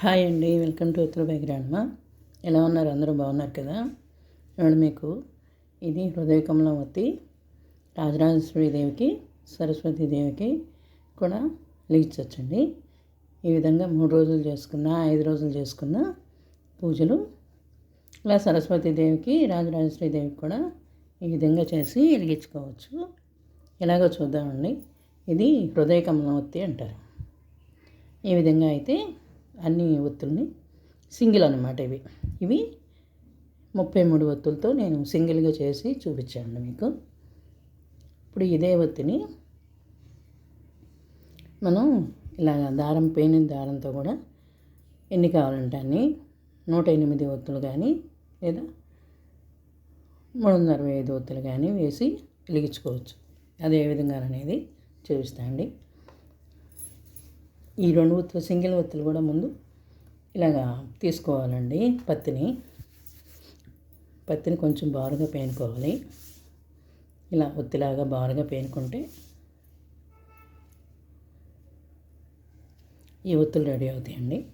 Hi అండి welcome to Uttara grandma ఎలా ఉన్నారు? అందరూ బాగున్నారు కదా? ఇప్పుడు మీకు? ఇది హృదయ కమలవతి రాజరాజేశ్వరీదేవికి సరస్వతీదేవికి సరస్వతి దేవికి కూడా లిగించవచ్చండి ఈ విధంగా మూడు రోజులు చేసుకున్న ఐదు రోజులు చేసుకున్న పూజలు ఇలా సరస్వతి దేవికి కూడా ఈ విధంగా చేసి వెలిగించుకోవచ్చు. ఎలాగో చూద్దామండి. ఇది హృదయ కమలవతి అంటారు. ఈ విధంగా అయితే అన్ని ఒత్తుల్ని సింగిల్ అనమాట ఇవి. ఇవి ముప్పై మూడు ఒత్తులతో నేను సింగిల్గా చేసి చూపించాను మీకు. ఇప్పుడు ఇదే ఒత్తిని మనం ఇలాగ దారం పేని దారంతో కూడా ఎన్ని కావాలంటే అన్ని నూట ఎనిమిది ఒత్తులు కానీ లేదా మూడు వందల అరవై ఐదు ఒత్తులు కానీ వేసి వెలిగించుకోవచ్చు. అదే విధంగా అనేది చూపిస్తా అండి. ఈ రెండు ఒత్తులు సింగిల్ ఒత్తులు కూడా ముందు ఇలాగా తీసుకోవాలండి పత్తిని. పత్తిని కొంచెం బారుగా పేనుకోవాలి. ఇలా ఒత్తిలాగా బారుగా పేనుకుంటే ఈ ఒత్తులు రెడీ అవుతాయండి.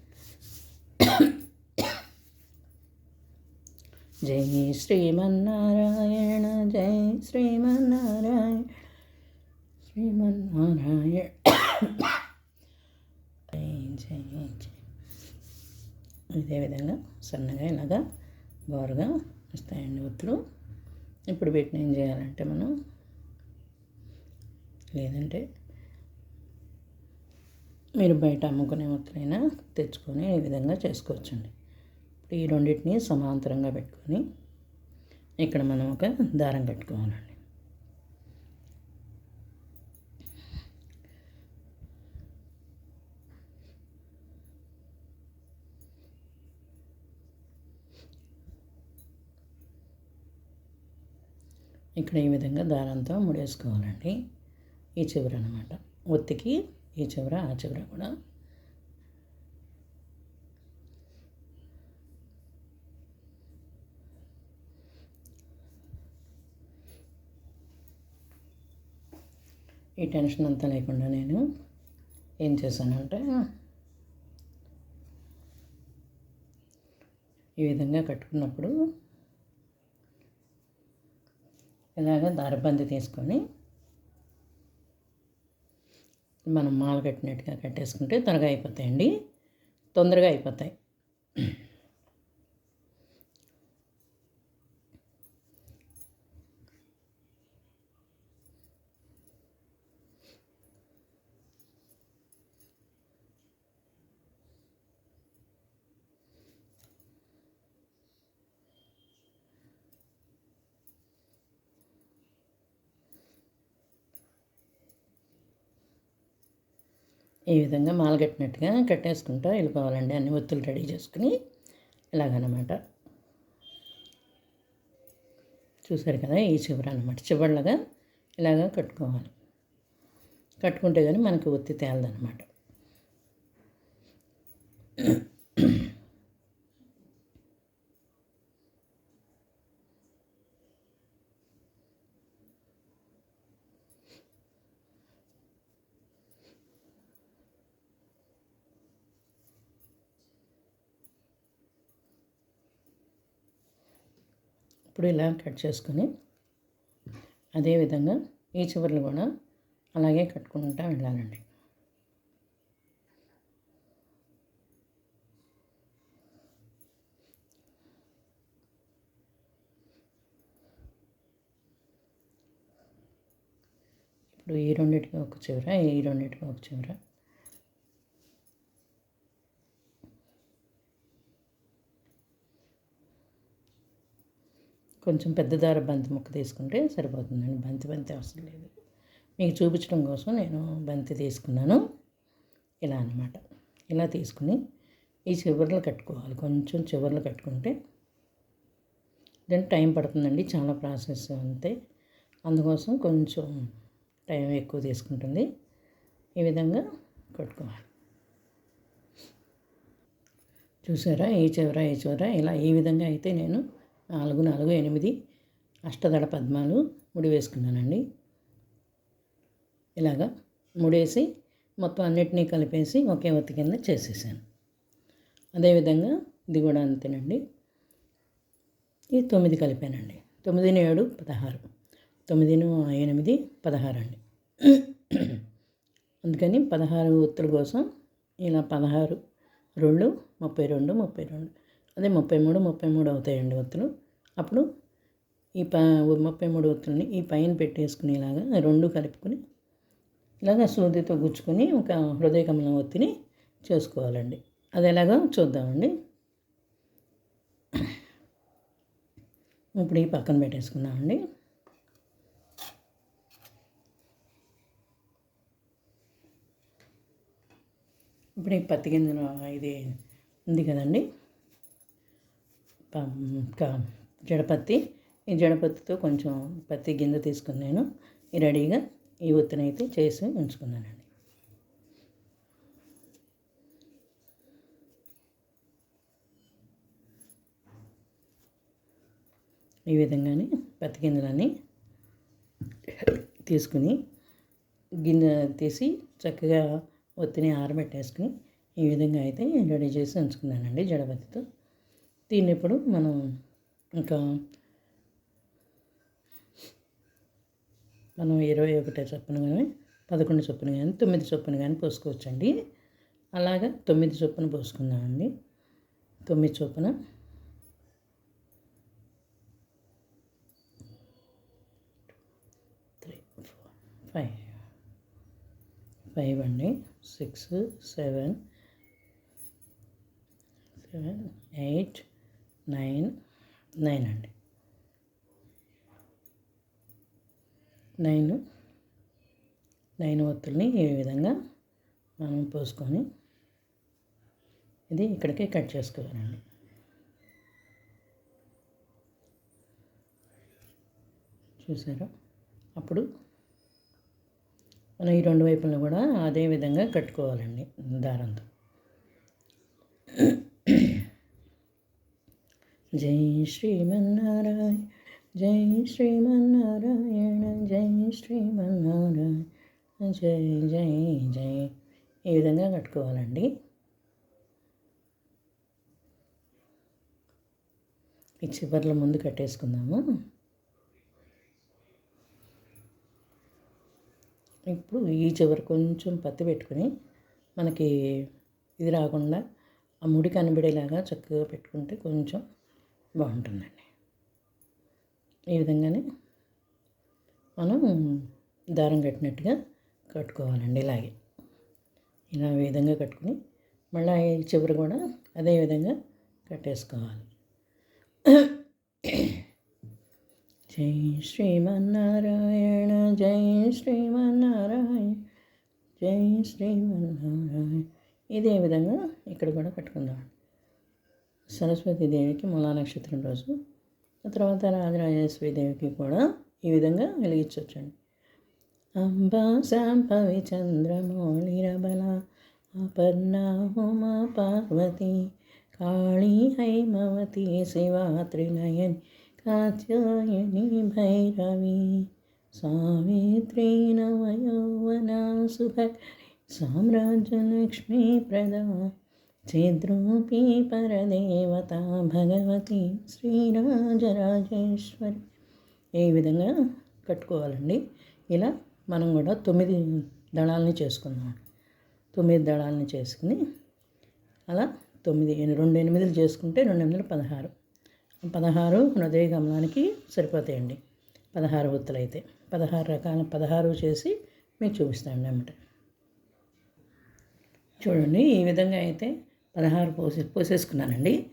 జై శ్రీమన్నారాయణ జై శ్రీమన్నారాయణ. శ్రీమన్నారాయణ. ఇదే విధంగా సన్నగా ఇలాగా బోరుగా వస్తాయండి ఒత్తులు. ఇప్పుడు వీటిని ఏం చేయాలంటే మనం లేదంటే మీరు బయట అమ్ముకునే ఒత్తులైనా తెచ్చుకొని ఈ విధంగా చేసుకోవచ్చండి. ఇప్పుడు ఈ రెండింటిని సమాంతరంగా పెట్టుకొని ఇక్కడ మనం ఒక దారం కట్టుకోవాలండి. ఇక్కడ ఈ విధంగా దారంతో ముడేసుకోవాలండి. ఈ చివర అనమాట ఒత్తికి ఈ చివర ఆ చివర కూడా. ఈ టెన్షన్ అంతా లేకుండా నేను ఏం చేశానంటే ఈ విధంగా కట్టుకున్నప్పుడు ఇలాగ దారబంది తీసుకొని మనం మాల కట్టినట్టుగా కట్టేసుకుంటే త్వరగా అయిపోతాయండి. తొందరగా అయిపోతాయి. ఈ విధంగా మాలగట్టినట్టుగా కట్టేసుకుంటా వెళ్ళిపోవాలండి. అన్ని ఒత్తులు రెడీ చేసుకుని ఇలాగనమాట. చూసారు కదా ఈ చివర అనమాట చివరిలాగా ఇలాగా కట్టుకోవాలి. కట్టుకుంటే కానీ మనకి ఒత్తి తేలదనమాట ఇప్పుడు ఇలా కట్ చేసుకొని అదేవిధంగా ఈ చివర్లు కూడా అలాగే కట్టుకుంటూ వెళ్ళాలండి. ఇప్పుడు ఈ రెండింటికి ఒక చివర ఈ రెండింటికి ఒక చివర. కొంచెం పెద్ద దార బంతి ముక్క తీసుకుంటే సరిపోతుందండి. బంతి బంతి అవసరం లేదు. మీకు చూపించడం కోసం నేను బంతి తీసుకున్నాను. ఇలా అనమాట ఇలా తీసుకుని ఈ చివర్లు కట్టుకోవాలి. కొంచెం చివర్లు కట్టుకుంటే దానికి టైం పడుతుందండి. చాలా ప్రాసెస్ అంతే. అందుకోసం కొంచెం టైం ఎక్కువ తీసుకుంటుంది. ఈ విధంగా కట్టుకోవాలి. చూసారా? ఈ చివర ఈ చివర ఇలా ఈ విధంగా అయితే నేను నాలుగు నాలుగు ఎనిమిది అష్టదళ పద్మాలు ముడి వేసుకున్నానండి. ఇలాగా ముడేసి మొత్తం అన్నిటినీ కలిపేసి ఒకే ఒత్తి కింద చేసేసాను. అదేవిధంగా ఇది కూడా అంతేనండి. ఇది తొమ్మిది కలిపానండి. తొమ్మిదిని ఏడు పదహారు. తొమ్మిదిను ఎనిమిది పదహారు అండి. అందుకని పదహారు ఒత్తుల కోసం ఇలా పదహారు రెండు ముప్పై రెండు ముప్పై రెండు అదే ముప్పై మూడు ముప్పై మూడు అవుతాయండి ఒత్తులు. అప్పుడు ఈ ప ముప్పై మూడు ఒత్తుల్ని ఈ పైన పెట్టేసుకునేలాగా రెండు కలుపుకొని ఇలాగ సూదితో గుచ్చుకొని ఒక హృదయ కమలం ఒత్తిని చేసుకోవాలండి. అది ఎలాగో చూద్దామండి. ఇప్పుడు ఈ పక్కన పెట్టేసుకున్నామండి ఇప్పుడు ఈ పత్తి గింజలు ఇది ఉంది కదండి. జడపత్తి. ఈ జడపత్తితో కొంచెం పత్తి గింజ తీసుకుని నేను రెడీగా ఈ ఒత్తినైతే చేసి ఉంచుకున్నానండి. ఈ విధంగానే పత్తి గింజలన్నీ తీసుకుని గిన్నె తీసి చక్కగా ఒత్తిని ఆరబెట్టేసుకుని ఈ విధంగా అయితే రెడీ చేసి ఉంచుకున్నానండి జడబత్తితో దీన్ని ఇప్పుడు మనం ఇంకా మనం ఇరవై ఒకటే చొప్పున కానీ పదకొండు చొప్పున కానీ తొమ్మిది చొప్పున కానీ పోసుకోవచ్చండి. అలాగా తొమ్మిది చొప్పున పోసుకుందామండి. తొమ్మిది చొప్పున త్రీ ఫోర్ ఫైవ్. ఫైవ్ అండి. Six seven seven eight nine nine అండి. నైన్ నైన్ ఒత్తుల్ని ఈ విధంగా మనం పోసుకొని ఇది ఇక్కడికే కట్ చేసుకోవాలండి. చూసారా? అప్పుడు మనం ఈ రెండు వైపులను కూడా అదే విధంగా కట్టుకోవాలండి దారంతో. జై శ్రీమన్నారాయణ జై శ్రీమన్నారాయణ జై శ్రీమన్నారాయణ జై జై జై. ఈ విధంగా కట్టుకోవాలండి. ఈ చివర్ల ముందు కట్టేసుకుందాము. ఇప్పుడు ఈ చివరి కొంచెం పత్తి పెట్టుకుని మనకి ఇది రాకుండా ఆ ముడి కనబడేలాగా చక్కగా పెట్టుకుంటే కొంచెం బాగుంటుందండి. ఈ విధంగానే మనం దారం కట్టినట్టుగా కట్టుకోవాలండి ఇలాగే. ఇలా ఈ విధంగా కట్టుకుని మళ్ళీ చివరి కూడా అదే విధంగా కట్టేసుకోవాలి. జై శ్రీమన్నారాయణ జై శ్రీమన్నారాయణ జై శ్రీమన్నారాయణ. ఇదే విధంగా ఇక్కడ కూడా కట్టుకుందాం సరస్వతి దేవికి మూలా నక్షత్రం రోజు. ఆ తర్వాత రాజరాజేశ్వరి దేవికి కూడా ఈ విధంగా వెలిగించవచ్చండి అంబా శాంభవి చంద్రమౌళిరబల అపర్ణా పార్వతి కాళీ హైమవతి శివా త్రినయని కాత్యాయని భైరవి సావిత్రి నవయౌవనా సుభ సామ్రాజ్యలక్ష్మీ ప్రదా చేద్రూపీ పరదేవత భగవతి శ్రీరాజరాజేశ్వరి. ఏ విధంగా కట్టుకోవాలండి? ఇలా మనం కూడా తొమ్మిది దళాలని చేసుకుందాం. తొమ్మిది దళాలని చేసుకుని అలా తొమ్మిది రెండు ఎనిమిదిలు చేసుకుంటే రెండు ఎనిమిదిలు పదహారు. పదహారు హృదయ గమనానికి సరిపోతాయండి. పదహారు ఒత్తులు అయితే పదహారు రకాల పదహారు చేసి మీకు చూపిస్తాను అన్నమాట. చూడండి ఈ విధంగా అయితే పదహారు పోసి పోసేసుకున్నానండి.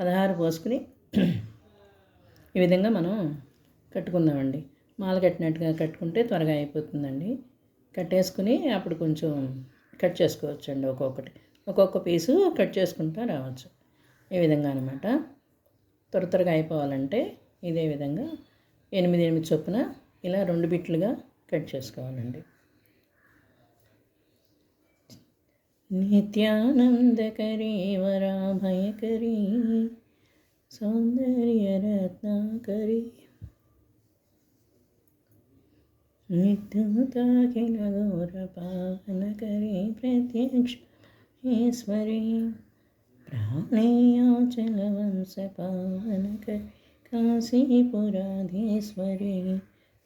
పదహారు పోసుకుని ఈ విధంగా మనం కట్టుకుందామండి. మాల కట్టినట్టుగా కట్టుకుంటే త్వరగా అయిపోతుందండి. కట్టేసుకుని అప్పుడు కొంచెం కట్ చేసుకోవచ్చండి ఒక్కొక్కటి. ఒక్కొక్క పీసు కట్ చేసుకుంటా రావచ్చు. ఈ విధంగా అనమాట త్వర త్వరగా అయిపోవాలంటే ఇదే విధంగా ఎనిమిది ఎనిమిది చొప్పున ఇలా రెండు బిట్లుగా కట్ చేసుకోవాలండి. नित्यानन्दकरी वराभयकरी सौन्दर्यरत्नाकरी नित्यताखिलघोरपानकरी प्रत्यक्षेश्वरी प्राणेयाचलवंशपानकरी काशीपुराधीश्वरी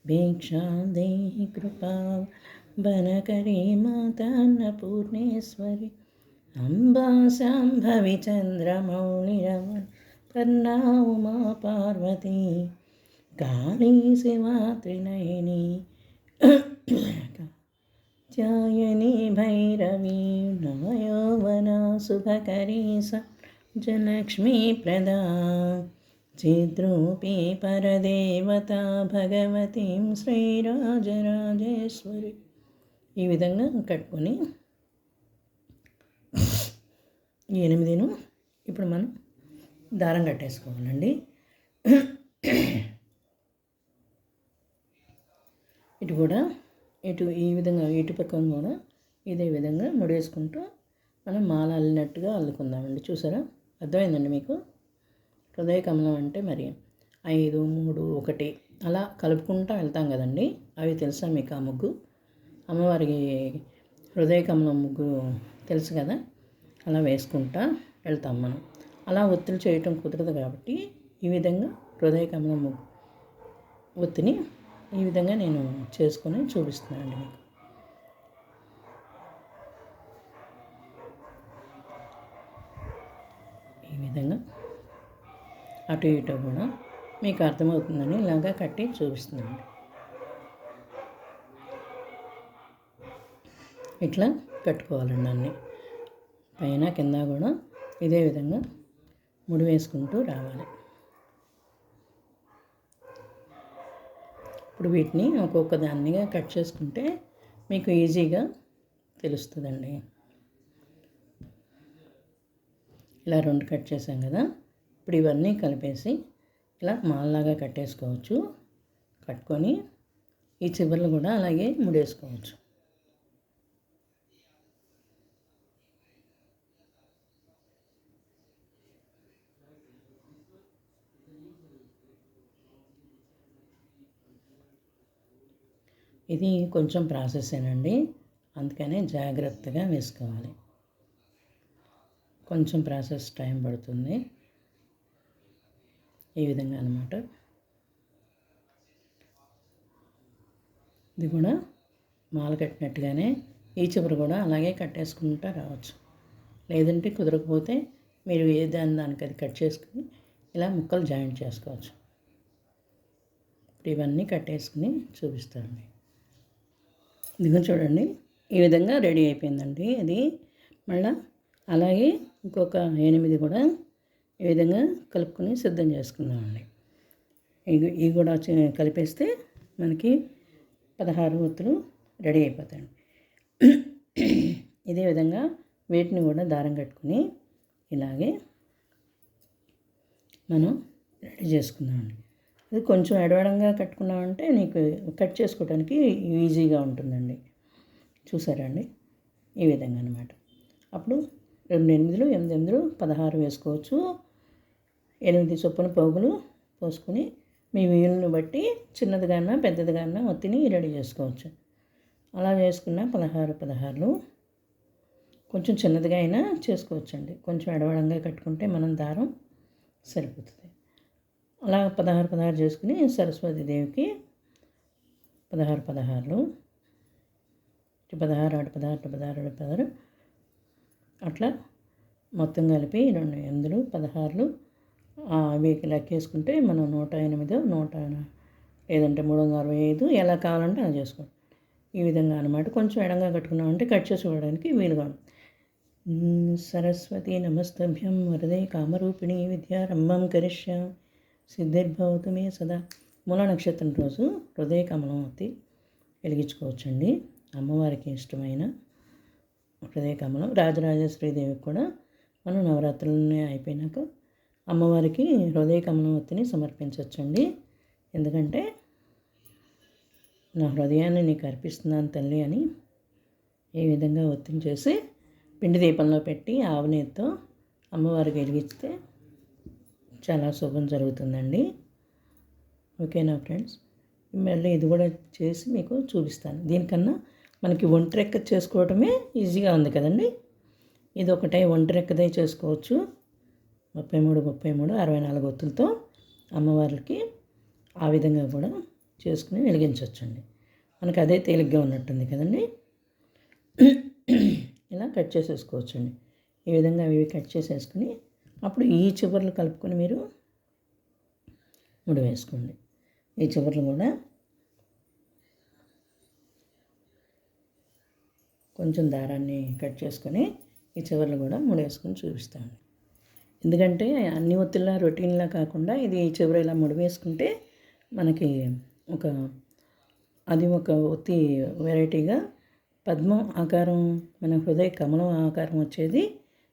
भिक्षा देहि कृपा वनकरी माता अन्नपूर्णेश्वरी। अम्बा शाम्भवि चन्द्रमौलिरमण कन्ना उमा पार्वती। काली शिवा त्रिनयिनी। चायनी भैरवी। नवयोवना सुभकरी सज्जलक्ष्मी प्रदा। चिद्रूपी परदेवता भगवतीं श्रीराजराजेश्वरी। ఈ విధంగా కట్టుకొని ఈ ఎనిమిదిను ఇప్పుడు మనం దారం కట్టేసుకోవాలండి. ఇటు కూడా ఇటు ఈ విధంగా ఇటు పక్కన కూడా ఇదే విధంగా ముడేసుకుంటూ మనం మాల అల్లినట్టుగా అల్లుకుందామండి. చూసారా? అర్థమైందండి మీకు? హృదయ కమలం అంటే మరి ఐదు మూడు ఒకటి అలా కలుపుకుంటూ వెళ్తాం కదండి. అవి తెలుసా మీకు ఆ ముగ్గు? అమ్మవారికి హృదయ కమలం ముగ్గు తెలుసు కదా? అలా వేసుకుంటా వెళ్తాం మనం. అలా ఒత్తులు చేయటం కుదరదు కాబట్టి ఈ విధంగా హృదయ కమలం ముగ్గు ఒత్తిని ఈ విధంగా నేను చేసుకొని చూపిస్తున్నానండి మీకు. ఈ విధంగా అటు ఇటు కూడా మీకు అర్థమవుతుందని ఇలాగా కట్టి చూపిస్తున్నాను. ఇట్లా కట్టుకోవాలండి అన్ని. పైన కింద కూడా ఇదే విధంగా ముడి వేసుకుంటూ రావాలి. ఇప్పుడు వీటిని ఒక్కొక్క దాన్నిగా కట్ చేసుకుంటే మీకు ఈజీగా తెలుస్తుందండి. ఇలా రెండు కట్ చేసాం కదా ఇప్పుడు ఇవన్నీ కలిపేసి ఇలా మాల్లాగా కట్టేసుకోవచ్చు. కట్టుకొని ఈ చివర్లు కూడా అలాగే ముడేసుకోవచ్చు. ఇది కొంచెం ప్రాసెసేనండి అందుకనే జాగ్రత్తగా వేసుకోవాలి. కొంచెం ప్రాసెస్ టైం పడుతుంది. ఈ విధంగా అనమాట ఇది కూడా మాల కట్టినట్టుగానే ఈ చివరి కూడా అలాగే కట్టేసుకుంటూ రావచ్చు. లేదంటే కుదరకపోతే మీరు ఏ దాని దానికి అది కట్ చేసుకుని ఇలా ముక్కలు జాయింట్ చేసుకోవచ్చు. ఇప్పుడు ఇవన్నీ కట్టేసుకుని చూపిస్తానండి. ఇదిగో చూడండి ఈ విధంగా రెడీ అయిపోయిందండి అది. మళ్ళీ అలాగే ఇంకొక ఎనిమిది కూడా ఈ విధంగా కలుపుకొని సిద్ధం చేసుకుందామండి. ఇవి ఇవి కూడా కలిపేస్తే మనకి పదహారు ఒత్తులు రెడీ అయిపోతాయండి. ఇదే విధంగా వీటిని కూడా దారం కట్టుకుని ఇలాగే మనం రెడీ చేసుకుందామండి. ఇది కొంచెం ఎడవడంగా కట్టుకున్నామంటే నీకు కట్ చేసుకోవడానికి ఈజీగా ఉంటుందండి. చూసారా అండి ఈ విధంగా అనమాట అప్పుడు రెండు ఎనిమిదిలు ఎనిమిది ఎనిమిదిలు పదహారు వేసుకోవచ్చు. ఎనిమిది చొప్పున పోగులు పోసుకొని మీ వీలుని బట్టి చిన్నదిగానా పెద్దదిగానా ఒత్తిని రెడీ చేసుకోవచ్చు. అలా చేసుకున్న పదహారు పదహారులు కొంచెం చిన్నదిగా అయినా చేసుకోవచ్చండి. కొంచెం ఎడవడంగా కట్టుకుంటే మనం దారం సరిపోతుంది. అలా పదహారు పదహారు చేసుకుని సరస్వతి దేవికి పదహారు పదహారులు. పదహారు ఆడు పదహారు పదహారు ఆడు పదహారు. అట్లా మొత్తం కలిపి రెండు ఎనిమిదిలు పదహారులు. అవి లెక్కేసుకుంటే మనం నూట ఎనిమిది నూట లేదంటే మూడు వందల అరవై ఐదు ఎలా కావాలంటే అలా చేసుకోండి ఈ విధంగా అనమాట కొంచెం ఎడంగా కట్టుకున్నామంటే కట్ చేసుకోవడానికి వీలుగా సరస్వతి నమస్తభ్యం వరదే కామరూపిణి విద్యారంభం కరిష్యాం సిద్ధిర్భవతమే సదా. మూల నక్షత్రం రోజు హృదయ కమలమూర్తి వెలిగించుకోవచ్చండి. అమ్మవారికి ఇష్టమైన హృదయ కమలం రాజరాజేశ్వరీదేవికి కూడా మనం నవరాత్రులనే అయిపోయినాక అమ్మవారికి హృదయ కమలవత్తిని సమర్పించవచ్చండి. ఎందుకంటే నా హృదయాన్ని నీకు అర్పిస్తున్నాను తల్లి అని ఈ విధంగా ఒత్తిడి చేసి పిండి దీపంలో పెట్టి ఆవునేతో అమ్మవారికి వెలిగిస్తే చాలా శుభం జరుగుతుందండి. ఓకేనా ఫ్రెండ్స్? మళ్ళీ ఇది కూడా చేసి మీకు చూపిస్తాను. దీనికన్నా మనకి ఒంటరెక్క చేసుకోవటమే ఈజీగా ఉంది కదండి. ఇది ఒకటే ఒంటరెక్కదే చేసుకోవచ్చు. ముప్పై మూడు ముప్పై మూడు అరవై నాలుగు ఒత్తులతో అమ్మవారికి ఆ విధంగా కూడా చేసుకుని వెలిగించవచ్చండి. మనకు అదే తేలిగ్గా ఉన్నట్టుంది కదండి. ఇలా కట్ చేసేసుకోవచ్చండి. ఈ విధంగా ఇవి కట్ చేసేసుకుని అప్పుడు ఈ చివర్లు కలుపుకొని మీరు ముడి వేసుకోండి ఈ చివర్లు కూడా కొంచెం దారాన్ని కట్ చేసుకొని ఈ చివర్లు కూడా ముడేసుకొని చూపిస్తాను. ఎందుకంటే అన్ని ఒత్తిళ్ళ రొటీన్లా కాకుండా ఇది చివరి ఇలా ముడివేసుకుంటే మనకి ఒక అది ఒక ఒత్తి వెరైటీగా పద్మం ఆకారం మన హృదయ కమలం ఆకారం వచ్చేది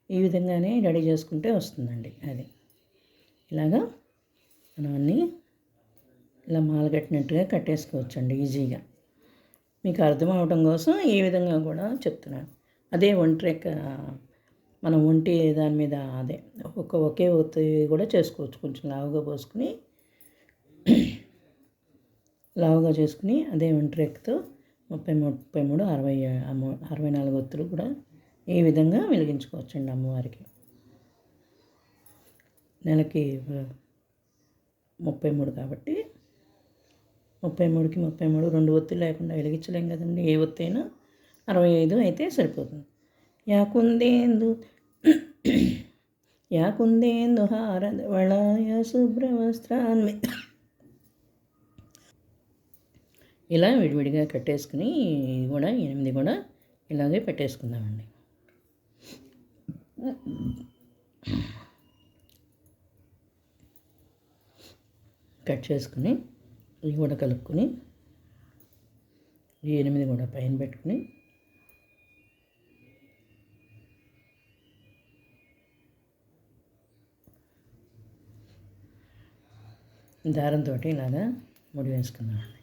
ఈ విధంగానే రెడీ చేసుకుంటే వస్తుందండి అది. ఇలాగా మనం అన్నీ ఇలా మాలగట్టినట్టుగా కట్టేసుకోవచ్చండి ఈజీగా. మీకు అర్థం అవడం కోసం ఈ విధంగా కూడా చెప్తున్నాను. అదే ఒంటరి మనం ఒంటి దాని మీద అదే ఒక ఒకే ఒత్తి కూడా చేసుకోవచ్చు. కొంచెం లావుగా పోసుకుని లావుగా చేసుకుని అదే ఒంటరెక్తో ముప్పై ముప్పై మూడు అరవై అరవై నాలుగు ఒత్తులు కూడా ఈ విధంగా వెలిగించుకోవచ్చండి అమ్మవారికి. నెలకి ముప్పై మూడు కాబట్టి ముప్పై మూడుకి ముప్పై మూడు రెండు ఒత్తులు లేకుండా వెలిగించలేం కదండి. ఏ ఒత్తి అయినా అరవై ఐదు అయితే సరిపోతుంది. యాకుందేందు యాకుందేందు హారద వళాయ శుభ్రవస్త్రాన్వి. ఇలా విడివిడిగా కట్టేసుకుని కూడా ఎనిమిది కూడా ఇలాగే పెట్టేసుకుందామండి. కట్ చేసుకుని ఇవి కూడా కలుపుకొని ఈ ఎనిమిది కూడా పైన పెట్టుకుని దారంతో ఇలాగా ముడి వేసుకున్నాను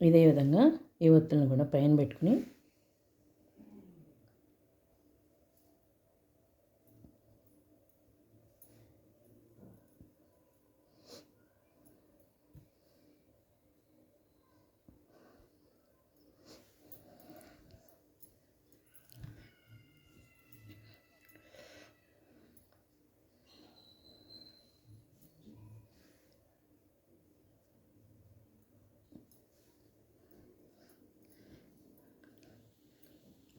ఇదే విధంగా ఈ ఒత్తులను కూడా పైన పెట్టుకుని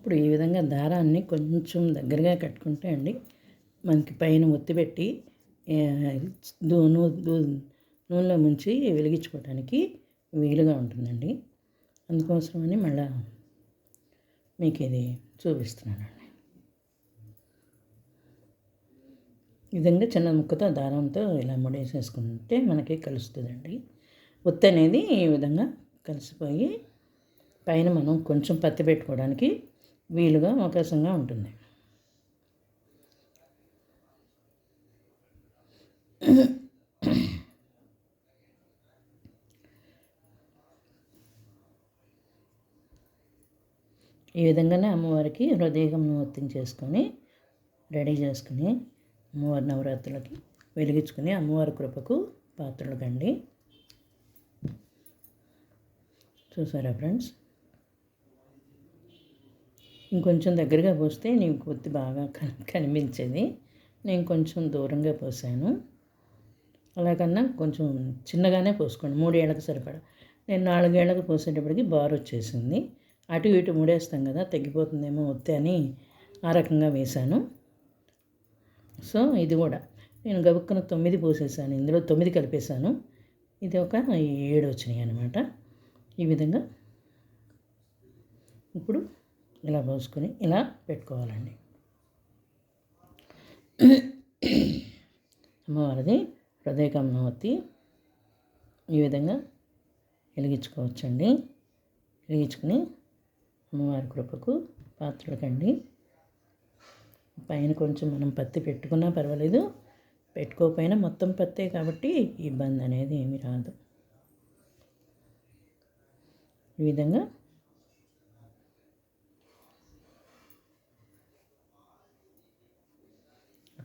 ఇప్పుడు ఈ విధంగా దారాన్ని కొంచెం దగ్గరగా కట్టుకుంటే అండి మనకి పైన ఒత్తి పెట్టి నూనెలో ముంచి వెలిగించుకోవడానికి వీలుగా ఉంటుందండి. అందుకోసమని మళ్ళా మీకు ఇది చూపిస్తున్నానండి. ఈ విధంగా చిన్న ముక్కతో దారంతో ఇలా ముడేసేసుకుంటే మనకి కలుస్తుందండి. ఒత్తి అనేది ఈ విధంగా కలిసిపోయి పైన మనం కొంచెం పత్తి పెట్టుకోవడానికి వీలుగా అవకాశంగా ఉంటుంది. ఈ విధంగానే అమ్మవారికి హృదయగమనం ఒత్తించేసుకొని రెడీ చేసుకుని అమ్మవారి నవరాత్రులకి వెలిగించుకుని అమ్మవారి కృపకు పాత్రలు కండి. చూసారా ఫ్రెండ్స్? ఇంకొంచెం దగ్గరగా పోస్తే నీకు కొద్ది బాగా కనిపించేది. నేను కొంచెం దూరంగా పోసాను. అలాగన్నా కొంచెం చిన్నగానే పోసుకోండి. మూడేళ్ళకి సరిపడా. నేను నాలుగేళ్ళకు పోసేటప్పటికి బార్ వచ్చేసింది. అటు ఇటు ముడేస్తాం కదా తగ్గిపోతుందేమో వస్తే అని ఆ రకంగా వేశాను. సో ఇది కూడా. నేను గబుక్కున తొమ్మిది పోసేసాను. ఇందులో తొమ్మిది కలిపేశాను. ఇది ఒక ఏడు వచ్చినాయి అనమాట ఈ విధంగా. ఇప్పుడు ఇలా పోసుకొని ఇలా పెట్టుకోవాలండి. అమ్మవారిది హృదయకమ్మవతి ఈ విధంగా వెలిగించుకోవచ్చండి. వెలిగించుకుని అమ్మవారి కృపకు పాత్రలకండి. పైన కొంచెం మనం పత్తి పెట్టుకున్నా పర్వాలేదు. పెట్టుకోకపోయినా మొత్తం పత్తే కాబట్టి ఇబ్బంది అనేది ఏమి రాదు. ఈ విధంగా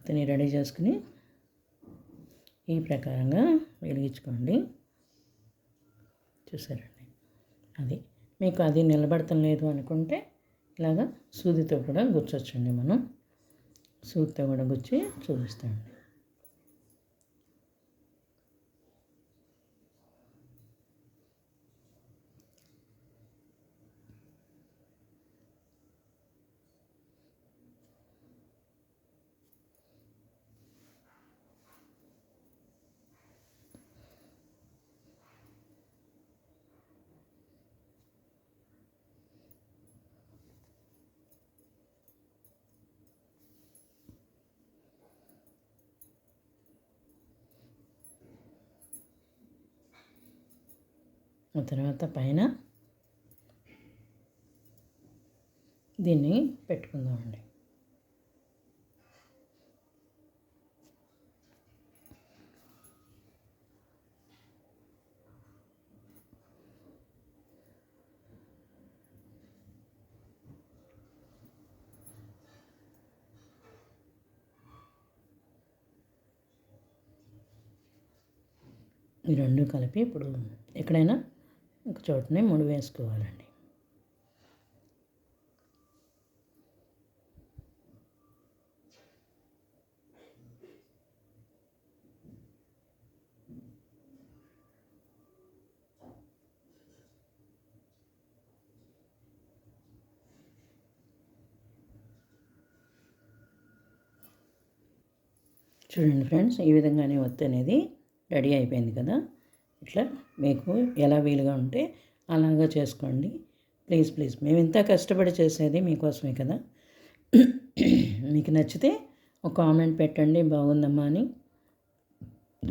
పత్తిని రెడీ చేసుకుని ఈ ప్రకారంగా వెలిగించుకోండి. చూసారండి? అది మీకు అది నిలబడటం లేదు అనుకుంటే ఇలాగా సూదితో కూడా గుచ్చొచ్చండి మనం. సూదితో కూడా గుచ్చి చూపిస్తామండి. ఆ తర్వాత పైన దీన్ని పెట్టుకుందామండి. ఈ రెండు కలిపి ఇప్పుడు ఎక్కడైనా ఒక చోటనే ముడి వేసుకోవాలండి. చూడండి ఫ్రెండ్స్ ఈ విధంగానే ఒత్తి అనేది రెడీ అయిపోయింది కదా. ఇట్లా మీకు ఎలా వీలుగా ఉంటే అలాగా చేసుకోండి. Please please. మేము ఇంత కష్టపడి చేసేది మీకోసమే కదా. మీకు నచ్చితే ఒక కామెంట్ పెట్టండి బాగుందమ్మా అని.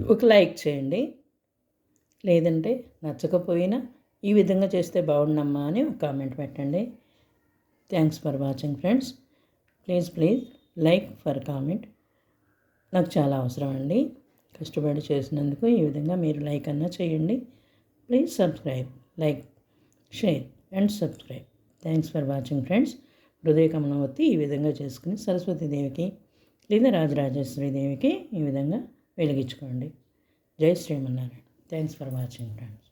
ఒక లైక్ చేయండి. లేదంటే నచ్చకపోయినా ఈ విధంగా చేస్తే బాగుండమ్మా అని ఒక కామెంట్ పెట్టండి. Thanks for watching friends. Please please. Like for comment. నాకు చాలా అవసరం అండి. కష్టపడి చేసినందుకు ఈ విధంగా మీరు లైక్ అన్నా చేయండి. Please subscribe like share and subscribe thanks for watching friends హృదయ కమలవతి ఈ విధంగా చేసుకుని సరస్వతి దేవికి లేదా రాజరాజేశ్వరి దేవికి ఈ విధంగా వెలిగించుకోండి. జై Srimannarayana. Thanks for watching friends